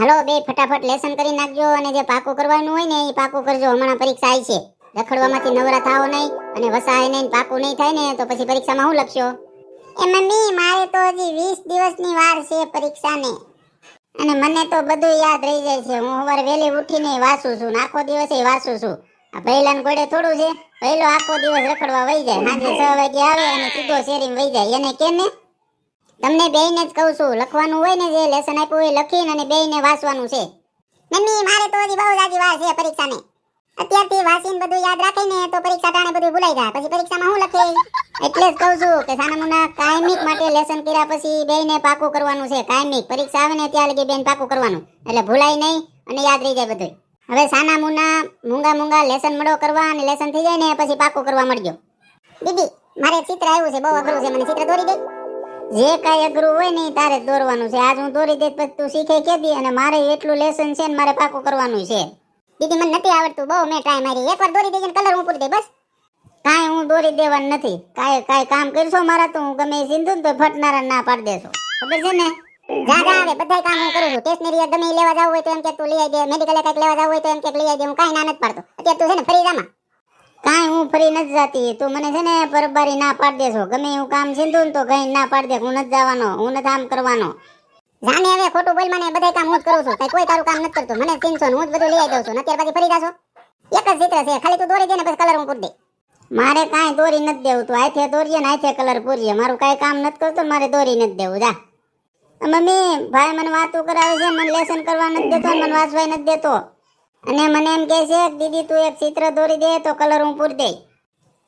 હાલો, બે ફટાફટ લેસન કરી નાખજો અને જે પાકું કરવાનું હોય ને, એ પાકું કરજો. હમણાં પરીક્ષા આવી છે. રખડવામાંથી નવરા થાઓ નહીં અને વસાય નહીં, પાકું નહીં થાય ને, તો પછી પરીક્ષામાં હું લખશો? એ મમ્મી, મારે તો હજી વીસ દિવસની વાર છે પરીક્ષાને. અને મને તો બધું યાદ રહી જાય છે. હું સવારે વહેલી ઉઠીને વાંચું છું આખો દિવસ વાંચું છું. આ પહેલાને ગોળે થોડું છે. પહેલો આખો દિવસ રખડવા વહી જાય. સાંજે છ વાગે આવે અને સીધો શેરીમાં વહી જાય. એને કે ને? તમને બેયને જ કહું છું, લખવાનું હોય ને જે લેસન આપ્યું હોય લખીને અને બેયને વાંચવાનું છે. મમ્મી મારે તો હજી બહુ જાજી વાર છે પરીક્ષાને. અત્યારથી વાંચીને બધું યાદ રાખે ને તો પરીક્ષા ટાણે બધું ભૂલાઈ જાય. પછી પરીક્ષામાં હું લખે? એટલે જ કહું છું કે સાનામુના કાયમિક માટે લેસન કર્યા પછી બેયને પાકું કરવાનું છે. કાયમિક પરીક્ષા આવે ને ત્યાં લગી બેન પાકું કરવાનું. એટલે ભૂલાય નહીં અને યાદ રહી જાય બધું હવે સાના મુના મૂંગા મૂંગા લેસન મળો કરવા અને લેસન થઈ જાય ને પછી પાકું કરવા મળજો. દીદી, મારે ચિત્ર આવ્યું છે, બહુ અઘરું છે, મને ચિત્ર દોરી દે. જે કાંઈ અઘરું હોય ને તારે દોરવાનું છે. આજ હું દોરી દઈશ, પછી તું શીખે કેદી અને મારે એટલું લેસન છે ને મારે પાકું કરવાનું છે. દીદી, મને નથી આવડતું બહુ, મેં ટ્રાય મારી. એકવાર દોરી ને કલર હું પૂરી દે બસ. કાંઈ હું દોરી દેવાનું નથી. કાંઈ કાંઈ કામ કરશો મારા તો હું ગમે સિંધુ ને તો ફટનારા ના પાડી દેશો. ખબર છે ને? જા જા આવે, બધાય કામ હું કરું છું. સ્ટેશનરી ગમે લેવા જવું હોય તો એમ કે તું લઈ આવી દે મેડિકલ કંઈક લેવા જવું હોય તો એમ કે લઈ આવી દે, હું કાંઈ ના નથી પાડતો. અત્યારે તું છે ને ફરી જામાં કાંઈ હું ફરી નથી જતી. તું મને છે ને પરબારી ના પાડી દેશો. ગમે એવું કામ સિંધુ ને તો કઈ ના પાડી દે હું નથી જવાનો. હું નથી આમ કરવાનો. જાને હવે ખોટું બોલ મને બધા કામ હું જ કરું છું. કઈ કોઈ તારું કામ નથી કરતું. મને તીનસો હું જ બધું લઈ આવી દઉં છું. અત્યારે પછી ફરી જાશો? એક જ ચિત્ર છે. ખાલી તું દોરી દે ને પછી કલર હું પૂરી દે મારે કાંઈ દોરી નથી દેવું. તું આથે દોરીએ ને આથે કલર પૂરીએ. મારું કાંઈ કામ નથી કરતું. મારે દોરી નથી દેવું. જા. મમ્મી, ભાઈ મને વાતું કરાવે છે. મને લેસન કરવા નથી દેતો મને વાંચવા નથી દેતો. અને મને એમ કહે છે, દીદી, તું એક ચિત્ર દોરી દે તો કલર હું પૂરી દઈ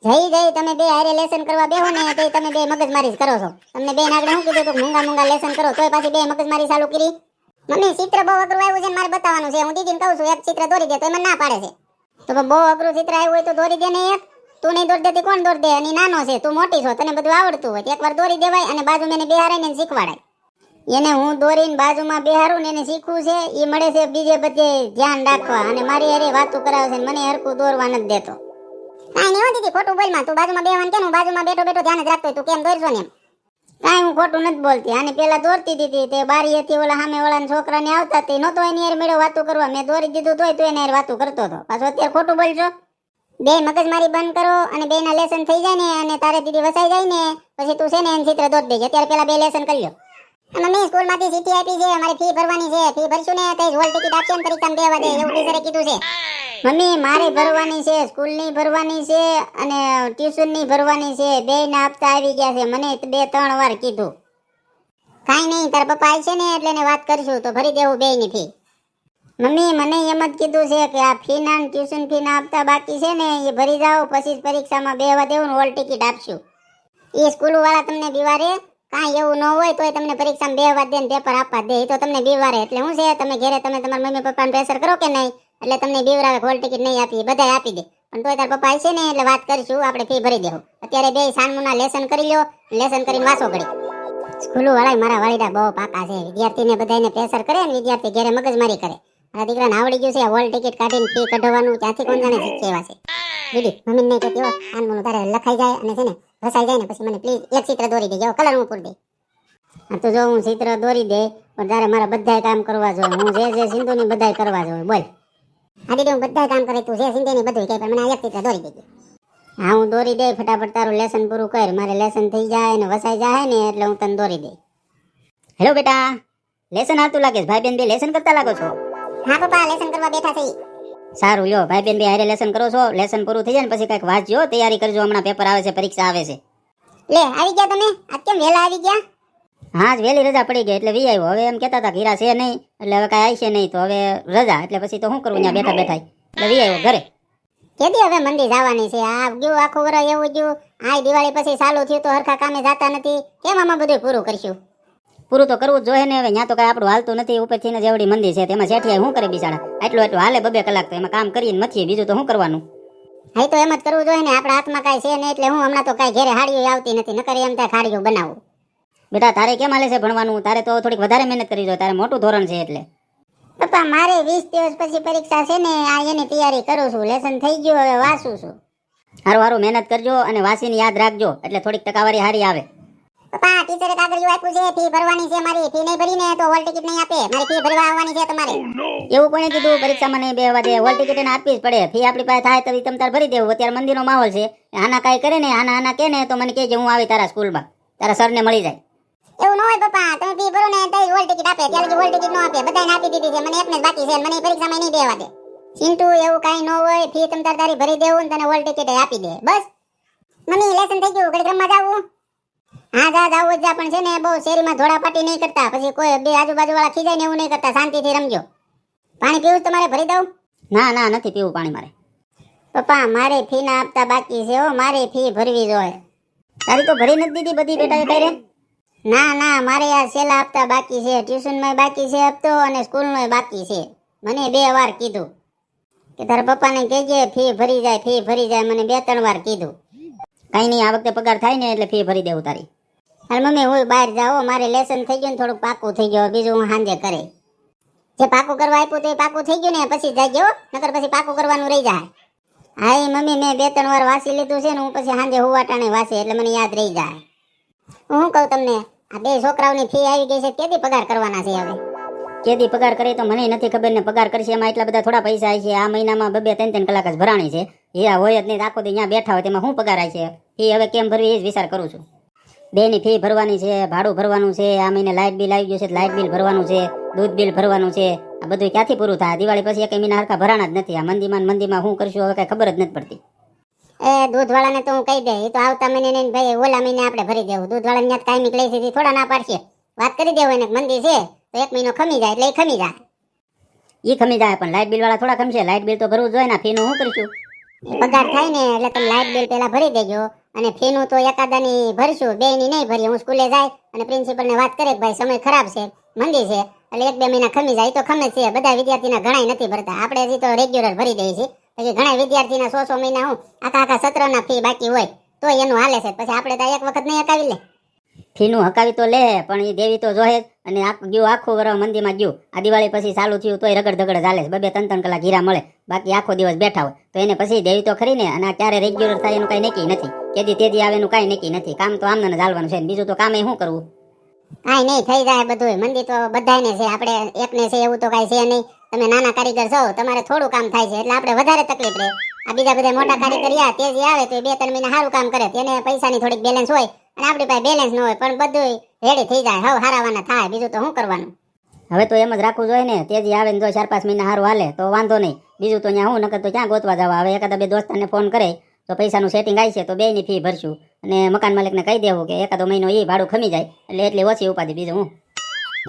જઈ જઈ, તમે બે હારે લેસન કરવા બેહો ને તે તમે બે મગજમારી કરો છો. તમને બે આગળ શું કીધું તું? મૂંગા મૂંગા લેસન કરો, તોય પાછી બે મગજમારી ચાલુ કરી. મમ્મી, ચિત્ર બહુ અઘરું આવ્યું છે મારે બતાવવાનું છે. હું દીદીને કહું છું, એક ચિત્ર દોરી દે તો મને ના પાડે છે. તો બહુ અઘરું ચિત્ર આવ્યું હોય તો દોરી દે ને એક. તું નહીં દોરી દેતી કોણ દોરી દે અને નાનો છે, તું મોટી છો, તને બધું આવડતું હોય. એકવાર દોરી દેવાય અને બાજુ મેને બેહારાઈને એને શીખવાડાય. એને હું દોરીને બાજુમાં બેહારું ને એને શીખવું છે એ મળે છે બીજે બધે ધ્યાન રાખવા. અને મારી હારે વાતું કરાવે છે મને હરખું દોરવા નથી દેતો. કાંઈ નહીં દીદી ખોટું બોલમાં. તું બાજુમાં બેહવાનું કે હું બાજુમાં બેઠો બેઠો ધ્યાન જ રાખતો તું કેમ દોરશો ને એમ? કાંઈ હું ખોટું નથી બોલતી. આને પેલા દોરતી દીધી તે બારી હતી ઓલા સામે ઓલાના છોકરાને આવતા તે નહોતો એની હારે મેળો વાતો કરવા. મેં દોરી દીધું તોય તું એને હારે વાતો કરતો હતો. પાછો અત્યારે ખોટું બોલશો? બે મગજમારી બંધ કરો અને બેના લેસન થઈ જાય ને અને તારે દીદી વસાઈ જાય ને પછી તું છે ને એનું ચિત્ર દોરી દેજે. અત્યારે પેલા બે લેસન કરી લો મમ્મી સ્કૂલમાંથી સીટી આપી છે મારે ફી ભરવાની છે. ફી ભરશું ને તો હોલ ટિકિટ આપશે ને પરીક્ષામાં દેવા દે, એવું ટીચરે કીધું છે. મમ્મી, મારે ભરવાની છે સ્કૂલની ભરવાની છે અને ટ્યુશનની ભરવાની છે. બે ના હપ્તા આવી ગયા છે, મને બે ત્રણ વાર કીધું. કાંઈ નહીં, તારા પપ્પા આવશે ને એટલે એને વાત કરશું, તો ભરી દેવું બે ની ફી મમ્મી, મને એમ જ કીધું છે કે આ ફી ના ટ્યુશન ફી ના હપ્તા બાકી છે ને, એ ભરી જાઓ, પછી જ પરીક્ષામાં બેવા દેવું હોલ ટિકિટ આપશું. એ સ્કૂલ વાળા તમને બીવારે કાંઈ એવું ન હોય તોય તમને પરીક્ષામાં બેવા દે ને પેપર આપવા દે. તો તમને બીવારે. એટલે શું છે, તમે ઘરે તમે તમારા મમ્મી પપ્પાને પ્રેશર કરો કે નહીં? એટલે તમને બીવરાવે હોલ ટિકિટ નહીં આપી. બધાય આપી દે. પણ તોય તાર પપ્પા છે ને, એટલે વાત કરીશું. આપણે ફી ભરી દેવું. અત્યારે બે સાનમુના લેસન કરી લ્યો. લેસન કરીને વાસો ઘડી. સ્કૂલો વાળા મારા વાળીડા બહુ પાકા છે. વિદ્યાર્થીને બધાને પ્રેશર કરે ને વિદ્યાર્થી ઘેરે મગજમારી કરે. મારા દીકરાને આવડી ગયું છે હોલ ટિકિટ કાઢીને ફી કઢવાનું ત્યાંથી કોણ જાણે શીખે એવા છે. દીદી મમ્મીને કહેતી હો, સાનમુનું તારે લખાઈ જાય અને છે ને ઘસાઈ જાય ને પછી મને પ્લીઝ એક ચિત્ર દોરી દેજો કલર હું પૂરી દઈ હા તો જો હું ચિત્ર દોરી દે પણ તારે મારા બધાય કામ કરવા જોઈએ. હું જે જે સિંધુની બધાય કરવા જોઈએ બોલ. હા દીદી હું બધાય કામ કરે તું જે સિંધુની બધું કહે પણ મને એક ચિત્ર દોરી દેજે. હા હું દોરી દે ફટાફટ તારું લેસન પૂરું કર. મારે લેસન થઈ જાય ને વસાઈ જાય ને એટલે હું તને દોરી દે હેલો બેટા. લેસન આવતું લાગે ભાઈ બેન બે લેસન કરતા લાગો છો? હા પપ્પા લેસન કરવા બેઠા છે. સારું લ્યો ભાઈ બેન ભાઈ હારે લેસન કરો છો લેસન પૂરું થઈ જાય ને પછી કંઈક વાંચજો તૈયારી કરજો હમણાં પેપર આવે છે પરીક્ષા આવે છે. લે આવી ગયા તમે? આજ કેમ વહેલા આવી ગયા? હા જ વહેલી રજા પડી ગઈ એટલે વી આવ્યો. હવે એમ કહેતા હતા હીરા છે નહીં એટલે હવે કાંઈ આવશે નહીં તો હવે રજા એટલે પછી તો શું કરવું ત્યાં બેઠા બેઠા એટલે વી આવ્યો ઘરે. કેદી હવે મંદિર જવાની છે? આ ગયું આખું વરસ એવું ગયું. આ દિવાળી પછી ચાલુ થયું તો હરખા કામે જતા નથી. કેમ આમાં બધું પૂરું કરશું? પૂરું તો કરવું જ જોઈએ ને હવે. ત્યાં તો કાંઈ આપણું હાલતું નથી. ઉપરથી ને જેવડી મંદિર છે તેમાં શેઠિયા શું કરે બિચારા? એટલું એટલું હાલે બબે કલાક તો એમાં કામ કરીને નથી. બીજું તો શું કરવાનું? હા તો એમ જ કરવું જોઈએ ને. આપણા હાથમાં કાંઈ છે ને એટલે હું હમણાં તો કાંઈ ઘેરે હાડીઓ આવતી નથી. નકર એમ થાય હાડીઓ બનાવું. બેટા તારે કેમ હાલે છે ભણવાનું? તારે તો થોડીક વધારે મહેનત કરી જોઈએ. તારે મોટું ધોરણ છે એટલે. પપ્પા મારે વીસ દિવસ પછી પરીક્ષા છે ને. આ એની તૈયારી કરું છું. લેસન થઈ ગયું હવે વાંચું છું. હારું હારું. મહેનત કરજો અને વાસીને યાદ રાખજો. એટલે થોડીક ટકાવારી હારી આવે. પપ્પા ટીચરે કાગળિયું આપ્યું છે ફી ભરવાની છે મારી ફી નહીં ભરીને તો હોલ ટિકિટ નહીં આપે મારી ફી ભરવા આવવાની છે તમારે. એવું કોણે કીધું? પરીક્ષામાં નહીં બેવા દે હોલ ટિકિટ એને આપવી જ પડે. ફી આપણી પાસે થાય તો તમ તાર ભરી દેવું. અત્યારે મંદિરનો માહોલ છે. આના કાંઈ કરે ને આના આના કે ને તો મને કહેજે હું આવી તારા સ્કૂલમાં. તારા સરને મળી જાય. એવું ન હોય પપ્પા તમે ફી ભરો ને તો હોલ ટિકિટ આપે. ત્યાં લગી હોલ ટિકિટ ન આપે. બધાને આપી દીધી છે. મને એકને જ બાકી છે. મને પરીક્ષામાં નહીં દેવા દે ચિંટુ એવું કાંઈ ન હોય. ફી તમ તાર ભરી દેવું ને તને હોલ ટિકિટ આપી દે. બસ. મમ્મી લેસન થઈ ગયું. ઘડીક રમવા જાવું. હા જા જાવું જ પણ છે ને બહુ શેરીમાં ધોળા પાટી નહીં કરતા. પછી કોઈ બે આજુબાજુ વાળા ખીજાય ને એવું નહીં કરતા. શાંતિથી રમજો. પાણી પીવું તમારે? ભરી દઉં? ના ના નથી પીવું પાણી મારે. પપ્પા મારે ફી ના આપતા બાકી છે હો. મારે ફી ભરવી જોઈએ. તારી તો ભરી નથી દીધી બધી બેટા એ રે. ના ના મારે આ સેલા હપ્તા બાકી છે. ટ્યુશનમાં બાકી છે હપ્તો અને સ્કૂલનો બાકી છે. મને બે વાર કીધું કે તારા પપ્પાને કહેજે ફી ભરી જાય ફી ભરી જાય. મને બે ત્રણ વાર કીધું. કઈ નહીં આ વખતે પગાર થાય ને એટલે ફી ભરી દેવું તારી. અને મમ્મી, હું બહાર જાઉં, મારે લેસન થઈ ગયું ને થોડુંક પાકું થઈ ગયું. બીજું હું સાંજે કરે. જે પાકું કરવા આપ્યું તે પાકું થઈ ગયું ને પછી જાજો નકર પછી પાકું કરવાનું રહી જાય. હા એ મમ્મી, મેં બે ત્રણ વાર વાસી લીધું છે ને, હું પછી સાંજે હુવાટાણે વાસી, એટલે મને યાદ રહી જાય. હું કહું તમને? આ બે છોકરાઓની ફી આવી ગઈ છે, કેદી પગાર કરવાના છે હવે? કેદી પગાર કરે તો મને નથી ખબર ને, પગાર કરશે એમાં એટલા બધા થોડા પૈસા આવી છે આ મહિનામાં બે બે, ત્રણ ત્રણ કલાક જ ભરાણી છે. એ આ હોય જ નહીં, આખો દી ત્યાં બેઠા હોય, તેમાં શું પગાર આવી છે એ હવે કેમ ભરવી, એ જ વિચાર કરું છું. બેની ફી ભરવાની છે ભાડું ભરવાનું છે આ મહિને લાઇટ બિલ આવી ગયું છે લાઇટ બિલ ભરવાનું છે દૂધ બિલ ભરવાનું છે આ બધું ક્યાંથી પૂરું થાય? દિવાળી પછી એક મહિના હરખા ભરાણા જ નથી. આ મંદીમાં મંદીમાં શું કરશું હવે કઈ ખબર જ નથી પડતી. એ દૂધવાળાને તો હું કહી દે એ તો આવતા મહિને નહીં ભાઈ ઓલા મહિને આપણે ભરી દેવું. દૂધવાળાને ત્યાં કાંઈ લઈ છે થોડા ના પાડશે. વાત કરી દેવું એને મંદી છે તો એક મહિનો ખમી જાય એટલે એ ખમી જાય. એ ખમી જાય પણ લાઇટ બિલ વાળા થોડા ખમશે. લાઇટ બિલ તો ભરવું જોઈએ ને ફીનું શું કરીશું? પગાર થાય ને એટલે તમે લાઇટ બિલ પેલા ભરી દેજો. અને ફીનું તો એકાદાની ભરશું બે ની નહીં ભરી હું સ્કૂલે જાય અને પ્રિન્સિપલ ને વાત કરે કે ભાઈ સમય ખરાબ છે, મંદી છે, એટલે એક બે મહિના ખમી જાય તો ખમે છે. બધા વિદ્યાર્થીના ઘણાય નથી ભરતા. આપણે હજી તો રેગ્યુલર ભરી દઈએ છીએ. પછી ઘણા વિદ્યાર્થીના સો સો મહિના હું આખા આખા સત્રના ફી બાકી હોય તો એનું હાલે છે. પછી આપણે તો એક વખત નહીં અકાવી લે. ફીનું હકાવી તો લે, પણ એ દેવી તો જોહે અને ગયું આખું વરસ મંદીમાં ગયું. આ દિવાળી પછી ચાલુ થયું તોય રગડ ધગડ ચાલે છે. બબે ત્રણ ત્રણ કલાક હીરા મળે. બાકી આખો દિવસ બેઠા હોય. તો એને પછી દેવી તો ખરી ને, અને આ ક્યારે રેગ્યુલર થાય એનું કાંઈ નક્કી નથી. કેદી તેદી આવે એનું કાંઈ નક્કી નથી. કામ તો આમને ચાલવાનું છે બીજું તો કામે શું કરવું? કાંઈ નહીં, થઈ જાય બધું મંદી તો બધાને છે. આપણે એકને છે એવું તો કાંઈ છે નહીં. તમે નાના કારીગર છો, તમારે થોડું કામ થાય છે. એટલે આપણે વધારે તકલીફ રહે આ બીજા બધા મોટા કારીગર યા તેજી આવે તો બે ત્રણ મહિના સારું કામ કરે. તેને પૈસાની થોડીક બેલેન્સ હોય અને આપણી પાસે બેલેન્સ ન હોય પણ બધું રેડી થઈ જાય હવે હારાવાના થાય બીજું તો શું કરવાનું? હવે તો એમ જ રાખવું જોઈએ ને તેજી આવે ને જો ચાર પાંચ મહિના સારું હાલે તો વાંધો નહીં. બીજું તો ત્યાં હું નકર તો ક્યાં ગોતવા જવા? હવે એકાદા બે દોસ્તાને ફોન કરે તો પૈસાનું સેટિંગ આવી છે તો બેયની ફી ભરશું. અને મકાન માલિકને કહી દેવું કે એકાદો મહિનો એ ભાડું ખમી જાય એટલે એટલી ઓછી ઉપાધિ. બીજું હું?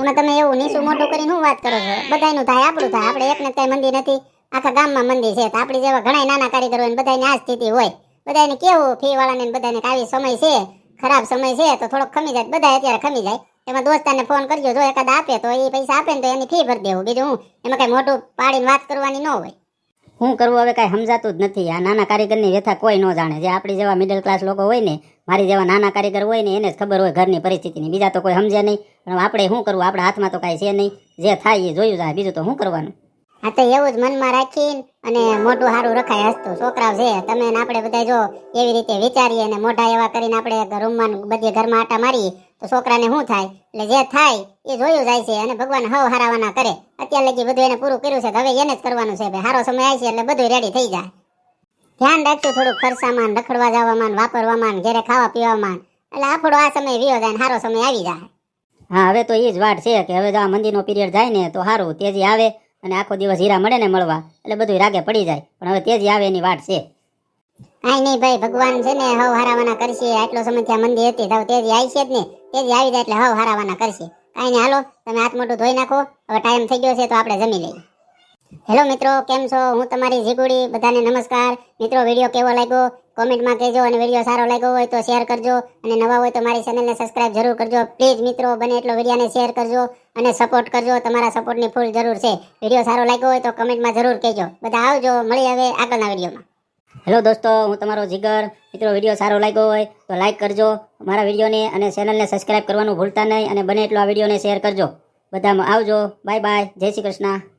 એમાં તમે એવું નીસું મોટું કરીને શું વાત કરો છો? બધાયનું થાય આપણું થાય. આપણે એકને કઈ મંદિર નથી. આખા ગામમાં મંદિર છે. તો આપણી જેવા ઘણા નાના કારીગરો બધાની આ સ્થિતિ હોય. બધાને કેવું? ફી વાળાને બધાને આવી સમય છે? ખરાબ સમય છે તો થોડોક ખમી જાય બધા અત્યારે ખમી જાય. એમાં દોસ્તાને ફોન કરજો જો એકાદ આપે તો એ પૈસા આપે ને તો એની ફી ભરી દેવું. બીજું હું એમાં કઈ મોટું પાડીને વાત કરવાની ન હોય. હું કરવું હવે કાંઈ સમજાતું જ નથી. આ નાના કારીગરની વ્યથા કોઈ ન જાણે. જે આપણી જેવા મિડલ ક્લાસ લોકો હોય ને મારી જેવા નાના કારીગર હોય ને એને જ ખબર હોય ઘરની પરિસ્થિતિની. બીજા તો કોઈ સમજે નહીં. પણ આપણે શું કરવું? આપણા હાથમાં તો કાંઈ છે નહીં. જે થાય એ જોયું જાય. બીજું તો શું કરવાનું? હા તો એવું જ મનમાં રાખીને અને મોટું સારું રખાય હસતું. છોકરાઓ છે, તમે ને આપણે બધા જો એવી રીતે વિચારીએ અને મોઢા એવા કરીને આપણે રૂમમાં બધી ઘરમાં આટા મારીએ તો છોકરાને શું થાય? એટલે જે થાય એ જોયું જાય છે અને ભગવાન હવ હારાવાના કરે. અત્યાર લગી બધું એને પૂરું કર્યું છે હવે એને જ કરવાનું છે. ભાઈ સારો સમય આવી છે એટલે બધું રેડી થઈ જાય. ધ્યાન રાખજો થોડું ખર્ચામાં રખડવા જવામાં વાપરવામાં ઘેરે ખાવા પીવામાં એટલે આપણો આ સમય વિયો જાય સારો સમય આવી જાય. હા, હવે તો એ જ વાત છે કે હવે જો આ મંદિરનો પીરિયડ જાય ને તો સારું તેજી આવે અને આખો દિવસ હીરા મળે ને મળવા, એટલે બધું રાગે પડી જાય. પણ હવે તેજી આવે એની વાટ છે. કાંઈ નહીં ભાઈ, ભગવાન છે ને હવ હારાવાના કરશે. આટલો સમય મંદી હતી, તો તેજી આવી છે જ ને. તેજી આવી જાય એટલે હવ હારાવાના કરશે. કાંઈ નહીં, હાલો, તમે હાથ મોટું ધોઈ નાખો. હવે ટાઈમ થઈ ગયો છે, તો આપણે જમી લઈએ. હેલો મિત્રો, કેમ છો? હું તમારી જીગુડી, બધાને નમસ્કાર. મિત્રો, વીડિયો કેવો લાગ્યો? કોમેન્ટમાં કહેજો અને વીડિયો સારો લાગ્યો હોય તો શેર કરજો. અને નવા હોય તો મારી ચેનલને સબસ્ક્રાઇબ જરૂર કરજો. પ્લીઝ મિત્રો, બને એટલો વિડીયોને શેર કરજો અને સપોર્ટ કરજો. તમારા સપોર્ટની ફૂલ જરૂર છે. વીડિયો સારો લાગ્યો હોય તો કમેન્ટમાં જરૂર કહેજો. બધા આવજો મળી હવે આગળના વિડીયોમાં. હેલો દોસ્તો, હું તમારો જીગર. મિત્રો, વીડિયો સારો લાગ્યો હોય તો લાઇક કરજો મારા વિડીયોને અને ચેનલને સબસ્ક્રાઇબ કરવાનું ભૂલતા નહીં અને બને એટલો આ વિડીયોને શેર કરજો. બધામાં આવજો. બાય બાય જય શ્રી કૃષ્ણ.